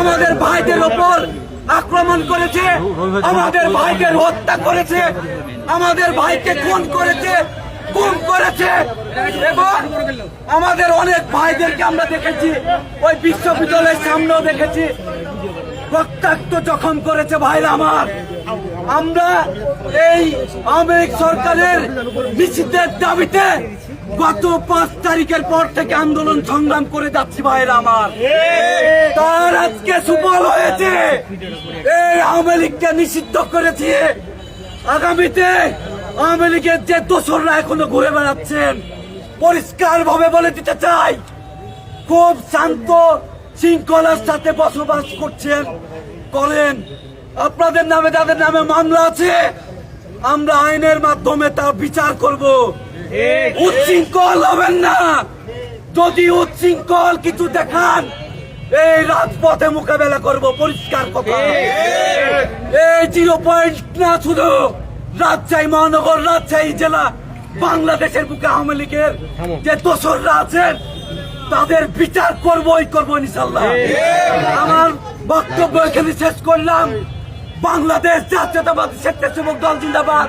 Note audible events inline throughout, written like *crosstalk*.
আমাদের ভাইদের ওপর আক্রমণ করেছে, আমাদের ভাইদের হত্যা করেছে, আমাদের ভাইকে খুন করেছে, গুম করেছে, এবং আমাদের অনেক ভাইদেরকে আমরা দেখেছি, ওই বিশ্ববিদ্যালয়ের সামনেও দেখেছি। রক্তাক্ত জখম করেছে ভাইরা আমার। আমরা এই লীগ সরকারের নিষিদ্ধের দাবিতে গত পাঁচ তারিখের পর থেকে আন্দোলন সংগ্রাম করে যাচ্ছি ভাইরা আমার। তার আজকে সুফল হয়েছে। এই আওয়ামী লীগকে নিষিদ্ধ করেছে। আগামীতে আওয়ামী লীগের যে দোসররা এখনও ঘুরে বেড়াচ্ছেন পরিষ্কার ভাবে বলে দিতে চাই, খুব শান্ত, শৃঙ্খলার সাথে বসবাস করছেন। করেন, আপনাদের নামে যাদের নামে মামলা আছে, আমরা আইনের মাধ্যমে তা বিচার করব। উচ্ছৃঙ্খল হবেন না। যদি উচ্ছৃঙ্খল কিছু দেখান এই রাজপথে মোকাবেলা করব পরিষ্কার কথা। এই জিরো পয়েন্ট না শুধু রাজশাহী মহানগর রাজশাহী জেলা বাংলাদেশের বুকে আওয়ামী লীগের যে দোসররা আছেন তাদের বিচার করবই করব ইনশাল্লাহ আমার বক্তব্য এখানে শেষ করলাম। বাংলাদেশ জাতীয়তাবাদী স্বেচ্ছাসেবক দল জিন্দাবাদ।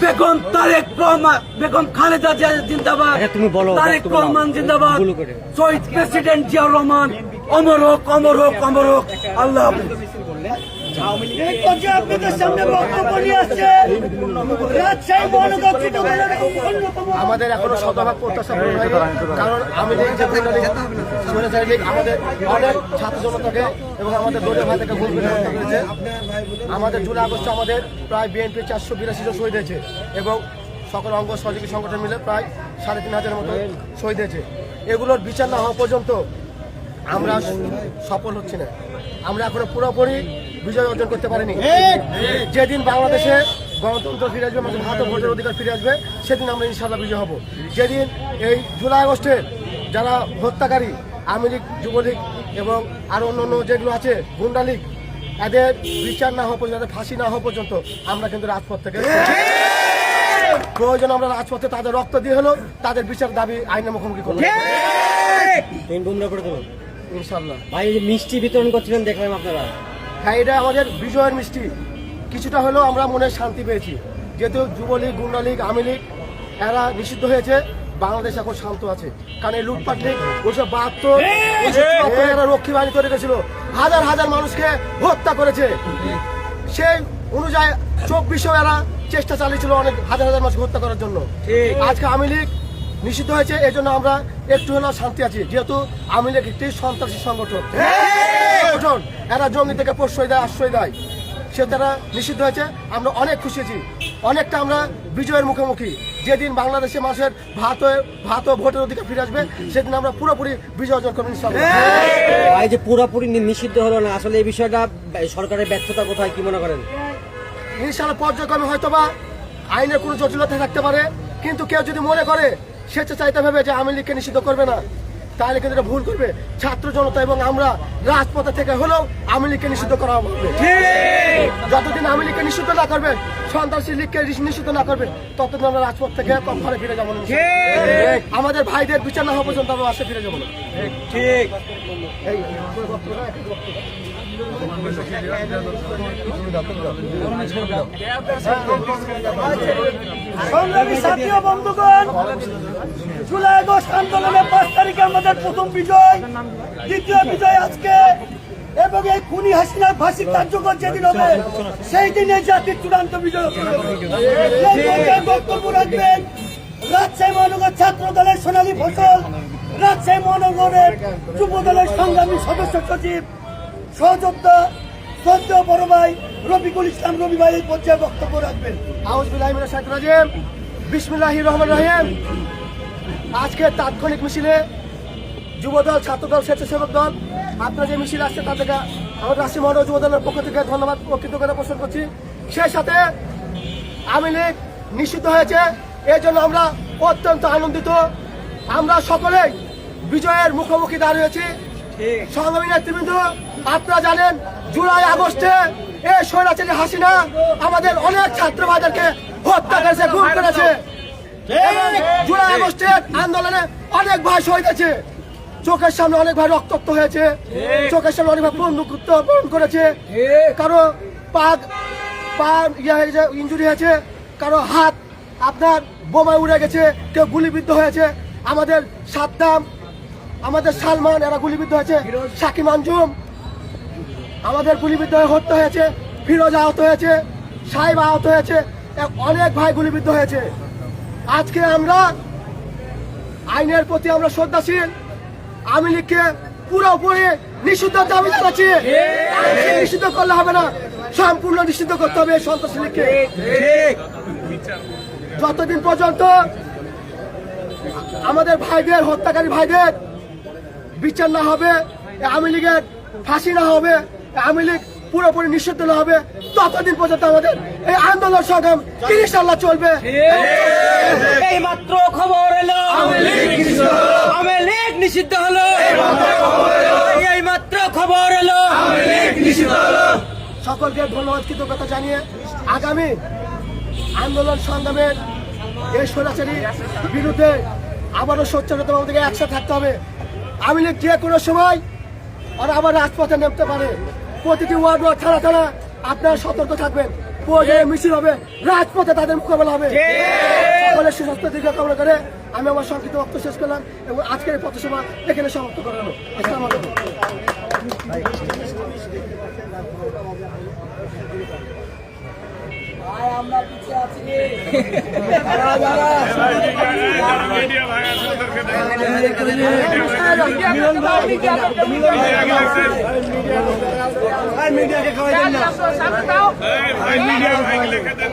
বেগম তারেক রহমান বেগম খালেদা জিয়া জিন্দাবাদ আচ্ছা, তুমি বলো, তারেক। রহমান জিন্দাবাদ। শহীদ প্রেসিডেন্ট জিয়াউর রহমান অমর হোক অমর হোক অমর হোক আল্লাহ হাফেজ আমাদের এখনও শতভাগ প্রত্যাশা পূরণ হয়নি। কারণ আমি আমাদের অনেক ছাত্র জনতাকে এবং আমাদের দলীয় ভাই ভুল করে করেছে। আমাদের জুলাই আগস্টে আমাদের প্রায় বিএনপি চারশো বিরাশি জন শহীদ হয়েছে এবং সকল অঙ্গ সহযোগী সংগঠন মিলে প্রায় সাড়ে তিন হাজারের মতো শহীদ হয়েছে। এগুলোর বিচার না হওয়া পর্যন্ত আমরা সফল হচ্ছি না। আমরা এখনও পুরোপুরি বিজয় অর্জন করতে পারেনি। যেদিন বাংলাদেশে গণতন্ত্র ফিরে আসবে আমাদের ভারত ভোটের অধিকার ফিরে আসবে সেদিন আমরা ইনশাল্লাহ বিজয় হব। যেদিন এই জুলাই আগস্টে যারা হত্যাকারী আওয়ামী লীগ যুবলীগ এবং আরও অন্য অন্য যেগুলো আছে গুন্ডা লীগ এদের বিচার না হওয়া পর্যন্ত ফাঁসি না হওয়া পর্যন্ত আমরা কিন্তু রাজপথ থেকে প্রয়োজন আমরা রাজপথে তাদের রক্ত দিয়ে হলো তাদের বিচার দাবি আইনের মুখোমুখি করব ইনশাল্লাহ ভাই এই মিষ্টি বিতরণ করছিলেন দেখলাম আপনারা। হ্যাঁ এটা আমাদের বিজয়ের মিষ্টি। কিছুটা হলেও আমরা মনে শান্তি পেয়েছি। যেহেতু যুবলীগ গুন্ডা লীগ আওয়ামী লীগ এরা নিষিদ্ধ হয়েছে। বাংলাদেশ এখন শান্ত আছে। কারণ এই লুটপাট লীগ ওইসব বাহাত্তর রক্ষী বাহিনী করে গেছিল হাজার হাজার মানুষকে হত্যা করেছে। সেই অনুযায়ী চব্বিশেও এরা চেষ্টা চালিয়েছিল অনেক হাজার হাজার মানুষকে হত্যা করার জন্য। আজকে আওয়ামী লীগ নিষিদ্ধ হয়েছে এই জন্য আমরা একটু হলেও শান্তি আছি। যেহেতু আওয়ামী লীগ একটি সন্ত্রাসী সংগঠন। সংগঠন এরা জঙ্গি থেকে প্রশ্রয় দেয় আশ্রয় দেয়। সে তারা নিষিদ্ধ হয়েছে আমরা অনেক খুশি আছি অনেকটা আমরা বিজয়ের মুখোমুখি। যেদিন বাংলাদেশের মানুষের ভাত ভাত ও ভোটের অধিকার ফিরে আসবে সেদিন আমরা পুরোপুরি বিজয় অর্জন করব। ভাই যে পুরোপুরি নিষিদ্ধ হলো না আসলে এই বিষয়টা সরকারের ব্যর্থতা কোথায় কি মনে করেন? ইনশাআল্লাহ পর্যায়ক্রমে হয়তো বা আইনের কোনো জটিলতা থাকতে পারে কিন্তু কেউ যদি মনে করে স্বেচ্ছাচারিতা ভেবে যে আওয়ামী লীগকে নিষিদ্ধ করবে না। তাহলে কিন্তু এটা ভুল করবে ছাত্র জনতা এবং আমরা রাজপথে থেকে হলেও আওয়ামী লীগকে নিষিদ্ধ করা হবে যতদিন আওয়ামী লীগকে নিষিদ্ধ না করবে সন্ত্রাসী লীগকে নিষিদ্ধ না করবে ততদিন আমরা রাজপথ থেকে ঘরে ফিরে যাব না আমাদের ভাইদের বিচার না হওয়া পর্যন্ত আমরা আসে ফিরে যাব না ঠিক এই সংগ্রামী সাথী বন্ধুগণ, জুলাই আগস্ট আন্দোলনে পাঁচ তারিখে আমাদের প্রথম বিজয়, দ্বিতীয় বিজয় আজকে, এবং এই খুনি হাসিনার ফাঁসি কার্যকর যেদিন হবে, সেই দিনে জাতির চূড়ান্ত বিজয় বক্তব্য রাখবেন, রাজশাহী মহানগর ছাত্র দলের সোনালী ফসল, রাজশাহী মহানগরের যুব দলের সংগ্রামী সদস্য সচিব সহযোদ্ধা শ্রদ্ধেয় বড় ভাই রফিকুল ইসলাম রবি ভাই এই পর্যায়ে বক্তব্য রাখবেন। শাইতানির রাজিম। বিসমিল্লাহির রহিম। আজকে তাৎক্ষণিক মিছিলে যুবদল ছাত্রদল স্বেচ্ছাসেবক দল আপনারা যে মিছিল আসছে তাদেরকে আমার রাশি মহানগর যুব দলের পক্ষ থেকে ধন্যবাদ ও কৃতজ্ঞতা পোষণ করছি। সেই সাথে আওয়ামী লীগ নিষিদ্ধ হয়েছে এই জন্য আমরা অত্যন্ত আনন্দিত। আমরা সকলেই বিজয়ের মুখোমুখি দাঁড়িয়েছি। সংগ্রামী নেতৃবৃন্দ আপনারা জানেন, জুলাই, আগস্টে এই স্বৈরাচারী হাসিনা আমাদের অনেক ছাত্র হত্যা করেছে গুম করেছে। জুলাই আগস্টের আন্দোলনে অনেক ভাই শহীদ চোখের সামনে অনেক ভাই রক্তাক্ত হয়েছে। চোখের সামনে অনেক ভাই বন্ধুত্ব বরণ করেছে। কারও পা পা ইয়ে হয়েছে ইঞ্জুরি হয়েছে। কারও হাত আপনার বোমায় উড়ে গেছে, কেউ গুলিবিদ্ধ হয়েছে। আমাদের সাদ্দাম, আমাদের সালমান, এরা গুলিবিদ্ধ হয়েছে। সাকিব আঞ্জুম আমাদের গুলিবিদ্ধ হয়ে হত্যা হয়েছে, ফিরোজ আহত হয়েছে, সাহেব আহত হয়েছে অনেক ভাই গুলিবিদ্ধ হয়েছে। আজকে আমরা আইনের প্রতি আমরা শ্রদ্ধাশীল আমি লীগকে পুরোপুরি নিষিদ্ধ দাবি জানাচ্ছি। নিষিদ্ধ করলে হবে না, সম্পূর্ণ নিষিদ্ধ করতে হবে সন্ত্রাসী লীগকে। যতদিন পর্যন্ত আমাদের ভাইদের, হত্যাকারী ভাইদের বিচার না হবে, আওয়ামী লীগের ফাঁসি না হবে আওয়ামী লীগ পুরোপুরি নিষিদ্ধ না হবে ততদিন পর্যন্ত আমাদের এই আন্দোলন সংগ্রাম ইনশাল্লাহ চলবে। এই মাত্র খবর এলো। আওয়ামী লীগ নিষিদ্ধ হলো। এই মাত্র খবর এলো। সকলকে ধন্যবাদ কৃতজ্ঞতা জানিয়ে আগামী আন্দোলন সংগ্রামের এই স্বৈরাচারী বিরুদ্ধে আবারও সোচ্চার হতে আমাদেরকে একসাথে থাকতে হবে। আমি লীগ যে কোনো সময় আর আবার রাজপথে নামতে পারে। প্রতিটি ওয়ার্ড ওয়ার্ড থানা থানা আপনারা সতর্ক থাকবেন। মিছিল হবে রাজপথে তাদের মোকাবেলা হবে। সকলের সুস্বাস্থ্য দীর্ঘ কামনা করে আমি আমার সংক্ষিপ্ত বক্তব্য শেষ করলাম এবং আজকের এই পথসভা এখানে সমাপ্ত করা হলো। আমরা পিছিয়ে আছি। *laughs* মিডিয়াকে খাওয়াই দেন না। ভাই মিডিয়া ভাই লিখে দেন।